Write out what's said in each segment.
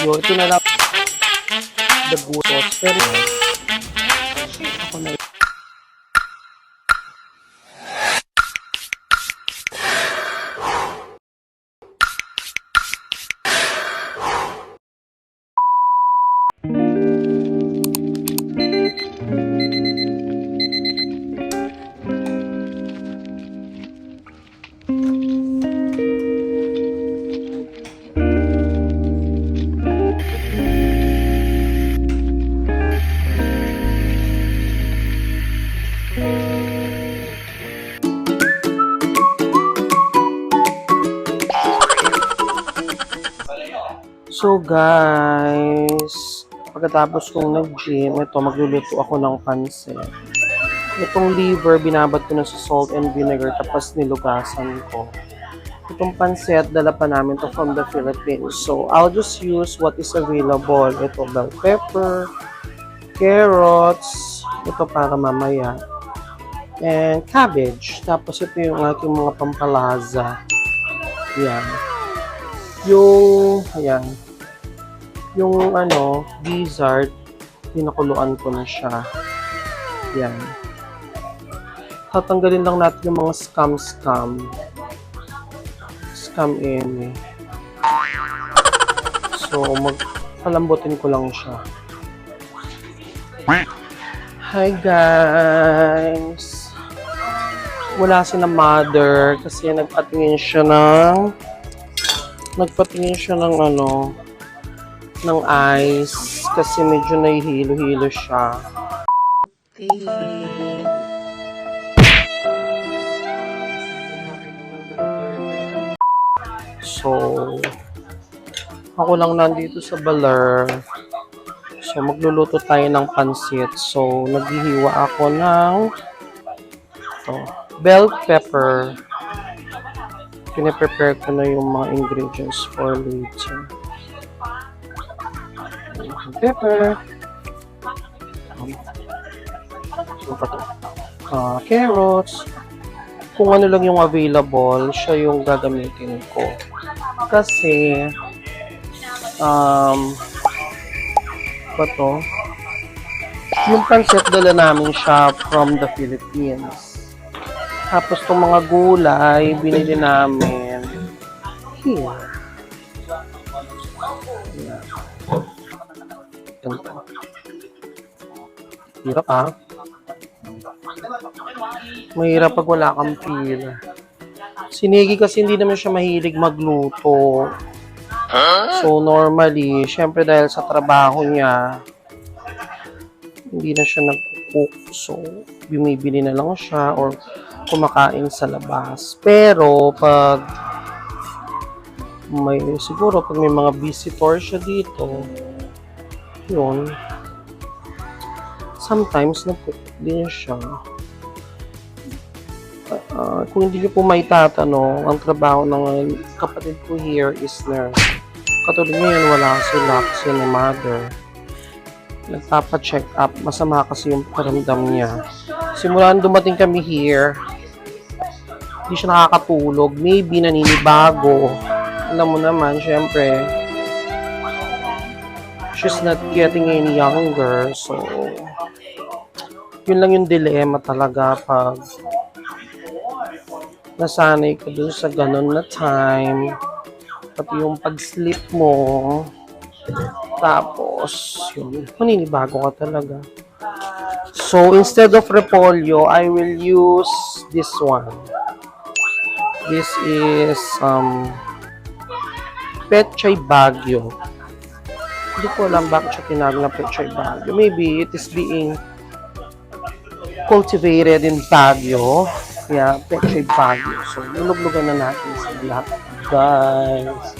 Yun, ito na lang. The butos. Pero, guys, pagkatapos kong nag-gym, ito magluluto ako ng pansit. Itong liver, binabad ko na sa salt and vinegar tapos nilugasan ko. Itong pansit, dala pa namin to from the Philippines. So, I'll just use what is available. Ito, bell pepper, carrots, ito para mamaya, and cabbage. Tapos ito yung aking mga pampalaza. Yan yung, ayan, yung ano, gizzard, pinakuluan ko na siya. Yan. Tatanggalin lang natin yung mga scam-scam. Scam in. So, magpalambutin ko lang siya. Hi guys! Wala si na mother kasi nagpatingin siya ng nagpatingin siya ng ano, ng ice kasi medyo nahihilo-hilo siya. So, ako lang nandito sa Baler. So, magluluto tayo ng pansit. So, naghihiwa ako ng ito, bell pepper pinaprepare ko na yung mga ingredients for later. Pepper. Um, ano? Ah, carrots. Kung ano lang yung available, siya yung gagamitin ko. Kasi, um, ba to? Yung pancit dala namin siya from the Philippines. Tapos itong mga gulay, binili namin here. Ayan. Hirap ah. Mahirap pag wala kang pila. Si Negi kasi hindi naman siya mahilig magluto. So normally, syempre dahil sa trabaho niya, hindi na siya nag-cook. So, bumibili na lang siya or kumakain sa labas. Pero, pag may, siguro, pag may mga visitor siya dito, yun, sometimes nag-cook din siya. Ah, kung hindi niyo po may tatanong, ang trabaho ng kapatid ko here is nurse. Katulad ngayon, wala sila kasi ni mother. Nagpapa-check up. Masama kasi yung paramdam niya. Simula nung dumating kami here, hindi siya nakakatulog. Maybe naninibago. Alam mo naman, syempre, she's not getting any younger. So, yun lang yung dilemma talaga pag nasanay ka dun sa ganun na time. Pati yung pag-sleep mo. Tapos, yun, maninibago ka talaga. So, instead of repolyo, I will use this one. This is um, Petchay Baguio. Hindi ko alam bakit siya tinawag na Petchay Baguio. Maybe it is being cultivated in Baguio. Yeah, Petchay Baguio. So, luluglugan na natin sa lahat, guys.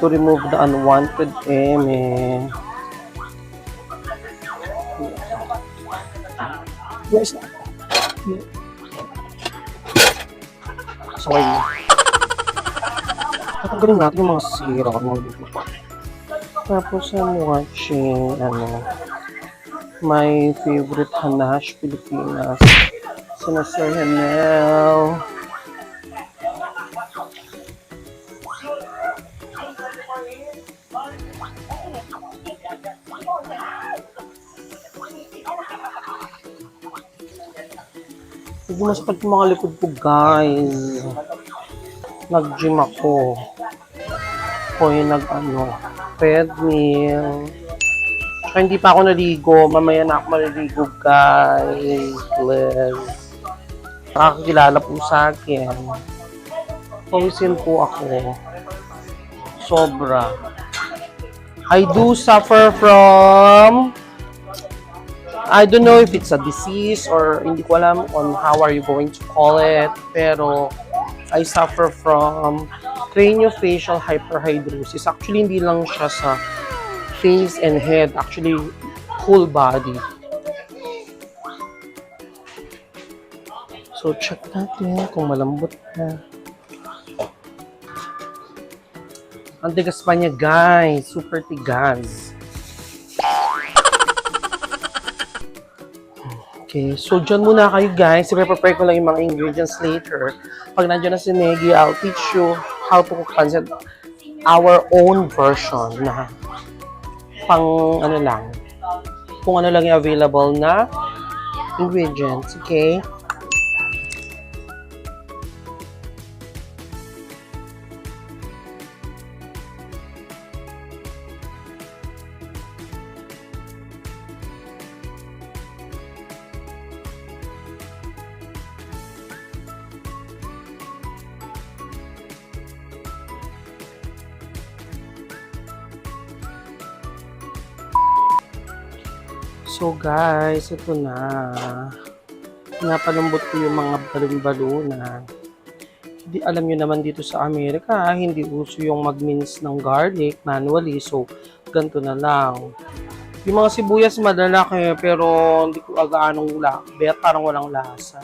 To remove the unwanted eme. Yes. So, ayun. Tatanggalin natin yung mga sira. Mga. Tapos I'm watching, ano, my favorite Hanash Pilipinas. Sana Sir Hanel. Medyo masakit yung mga likod ko, guys. Nag-gym ako. O yung nag-ano treadmill. Tsaka hindi pa ako naligo. Mamaya na ako maliligo, guys. Please. Nakakakilala po sa akin. Pawisin po ako. Sobra. I do suffer from I don't know if it's a disease or hindi ko alam on how are you going to call it pero I suffer from craniofacial hyperhidrosis. Actually, hindi lang siya sa face and head. Actually, whole body. So, check natin kung malambot na. Ang tigas pa niya, guys. Super tigas. Okay, so dyan muna kayo guys. I-prepare ko lang yung mga ingredients later. Pag nandiyan na si Negi, I'll teach you how to pancit our own version na pang ano lang, kung ano lang yung available na ingredients, okay? So guys, ito na. Pinapalambot ko yung mga balon-balunan. Hindi alam nyo naman dito sa Amerika, hindi uso yung mag-mince ng garlic manually. So, ganito na lang. Yung mga sibuyas malalaki pero hindi ko agaanong la bet parang walang lasa.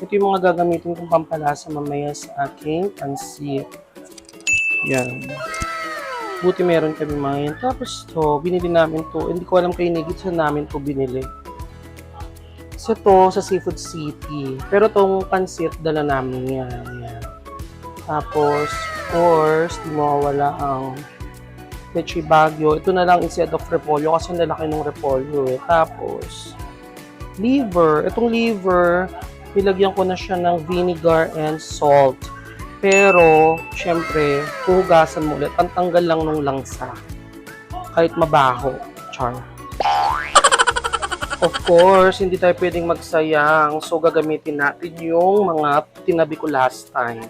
Ito yung mga gagamitin kong pampalasa mamaya sa aking pansit. Yan. Buti meron kami mga yan. Tapos to, binili namin to. Hindi ko alam kay Nigit saan namin to binili. Sa to, sa Seafood City. Pero tong pansit, dala namin yan. yan. Tapos, of course, di mawawala ang Leche Baguio. Ito na lang instead of repolyo kasi ang lalaki ng repolyo eh. Tapos, liver. Itong liver, nilagyan ko na siya ng vinegar and salt. Pero, syempre, huhugasan mo ulit. Ang tanggal lang ng langsa. Kahit mabaho. Char. Of course, hindi tayo pwedeng magsayang. So, gagamitin natin yung mga tinabi ko last time.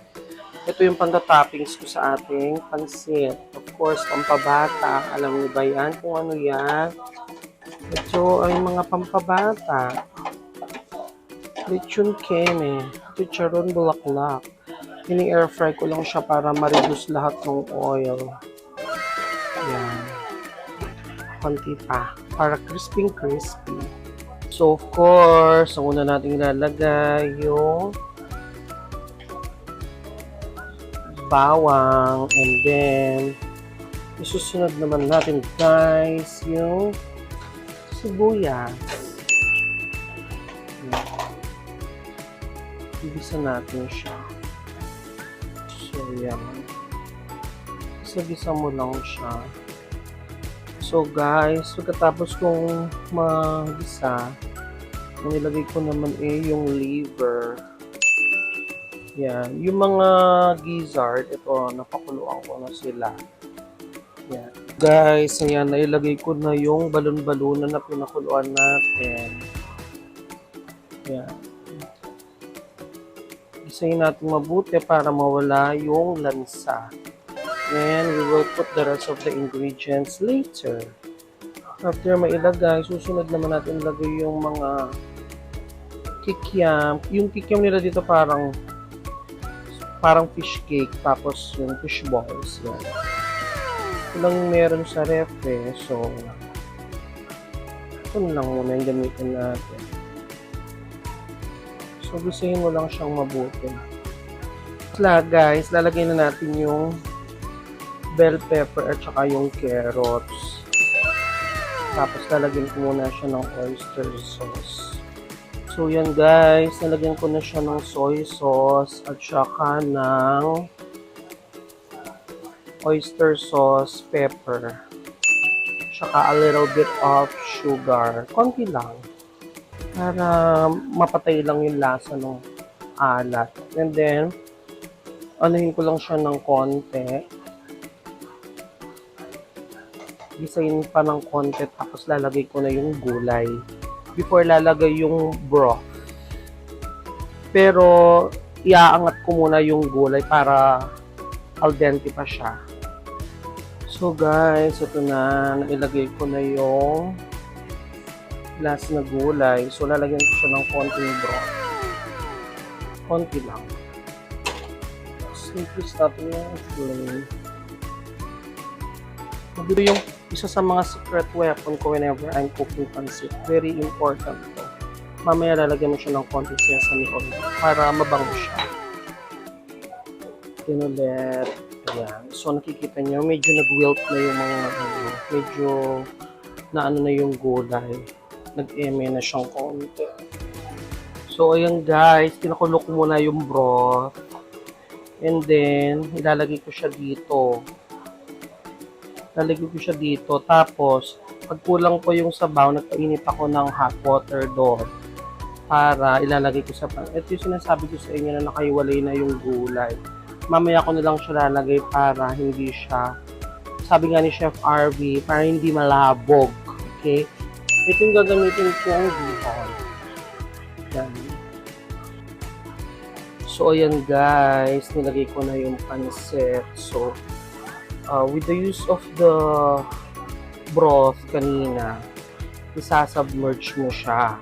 Ito yung panda-toppings ko sa ating pansit. Of course, pampabata. Alam niyo ba yan kung ano yan? Ito ay mga pampabata. Lechon keme. Chicharon bulaklak. Ini-air fry ko lang siya para ma-reduce lahat ng oil. Yan. Konti pa. Para crispy crispy. So, of course, ang una nating ilalagay yung bawang and then isusunod naman natin guys yung sibuyas. Ibisa natin siya. So, yan. Mo lang siya. So, guys, pagkatapos kong magisa, nilagay ko naman eh yung liver. Yan. Yung mga gizzard, ito, napakuluan ko na sila. Yan. Guys, ayan, nailagay ko na yung balon-balunan na pinakuluan natin. Yan. Isayin natin mabuti para mawala yung lansa. And we will put the rest of the ingredients later. After mailagay, susunod naman natin ilagay yung mga kikiam. Yung kikiam nila dito parang parang fish cake tapos yung fish balls yan. Ito lang meron sa ref eh. So, ito lang muna yung gamitin natin. So, gustuhin mo lang siyang mabuti. Lahat guys, lalagay na natin yung bell pepper at saka yung carrots. Tapos lalagyan ko muna siya ng oyster sauce. So yan guys, nalagyan ko na siya ng soy sauce at saka ng oyster sauce, pepper. Saka a little bit of sugar. Konti lang. Para mapatay lang yung lasa ng alat. And then, anuhin ko lang siya ng konti. Design pa ng konti tapos lalagay ko na yung gulay. Before lalagay yung broth. Pero, iaangat ko muna yung gulay para al dente pa siya. So guys, ito na. Nailagay ko na yung last na gulay. So, lalagyan ko siya ng konting broth. Konti lang. Simple stop yung flame. Ito yung isa sa mga secret weapon ko whenever I'm cooking pancit. Very important to. Mamaya lalagyan mo siya ng konting sesame oil para mabango siya. Then ulit. Ayan. So nakikita niyo, medyo nag-wilt na yung mga ano, medyo na ano na yung gulay. Nag-eme na siyang konti. So ayan guys, kinakulo ko muna yung broth. And then, ilalagay ko siya dito. Ilalagay ko siya dito. Tapos, pag kulang po yung sabaw, nagpainit ako ng hot water doon para ilalagay ko sa pan. Ito yung sinasabi ko sa inyo na nakaiwalay na yung gulay. Mamaya ko na lang siya lalagay para hindi siya, sabi nga ni Chef RV, para hindi malabog. Okay? Ito yung gagamitin ko ang bihon. Yan. So, ayan guys, nilagay ko na yung pancit. So, uh, with the use of the broth kanina, isasubmerge mo siya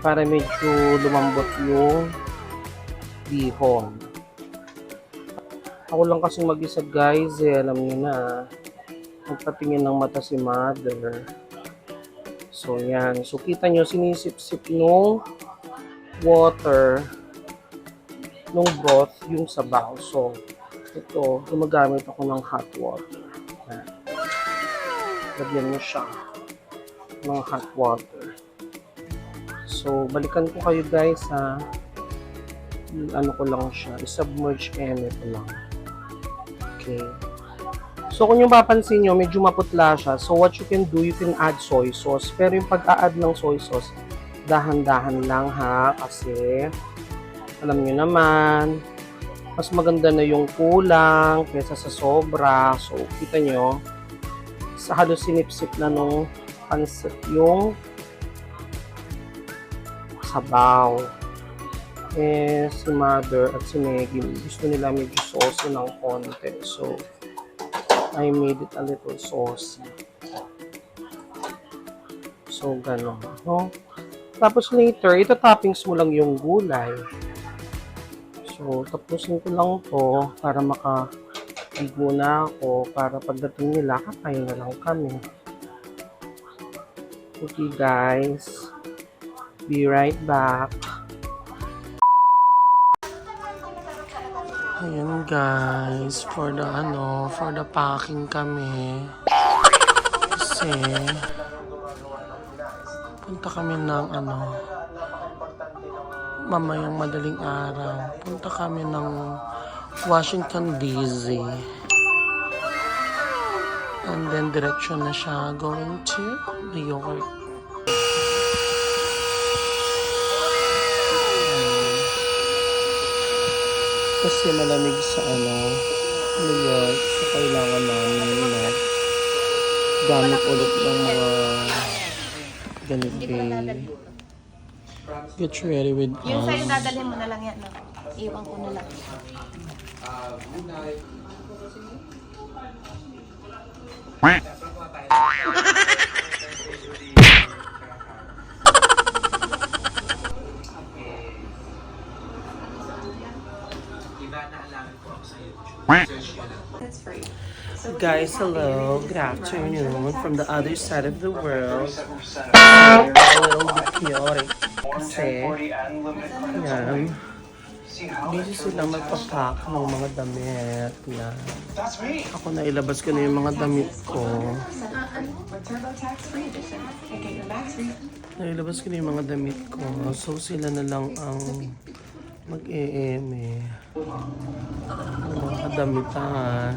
para medyo lumambot yung bihon. Ako lang kasi mag-isa guys, eh, alam niyo na. Magpatingin ng mata si mother. So, yan. So, kita nyo, sinisip-sip nung water nung broth yung sabaw. So, ito, gumagamit ako ng hot water. Yan. Lagyan mo siya ng hot water. So, balikan ko kayo guys ha. Ano ko lang siya, isubmerge ko lang. Okay. So, kung yung papansin nyo, medyo maputla siya. So, what you can do, you can add soy sauce. Pero yung pag-a-add ng soy sauce, dahan-dahan lang ha. Kasi, alam nyo naman, mas maganda na yung kulang kaysa sa sobra. So, kita nyo, sa halos sinipsip na nung pansit yung sabaw. Eh, si mother at si Maggie, gusto nila medyo saucy ng konti. So, I made it a little saucy. So, gano'n. No? Tapos later, ito toppings mo lang yung gulay. So, tapusin ko lang to para makaligo na ako para pagdating nila, kakain na lang kami. Okay guys, be right back. Ayan guys, for the ano, for the packing kami. Kasi, punta kami ng ano, mamayang madaling araw. Punta kami ng Washington DC. And then direction na siya going to New York. Kasi malamig sa ano, New York. So kailangan namin na gamit ulit ng mga ganito. Get ready with Yung sa'yo us. dadalhin mo na lang yan, no? Iwan ko na lang. That's Guys, hello. Good afternoon from the other side of the world. We're a little bit chaotic. Kasi, yan. Busy silang magpapak ng mga damit. Yan. Ako na ilabas ko na yung mga damit ko. Nailabas ko na yung mga damit ko. So, sila na lang ang mag-e-eme. Ng mga damitan.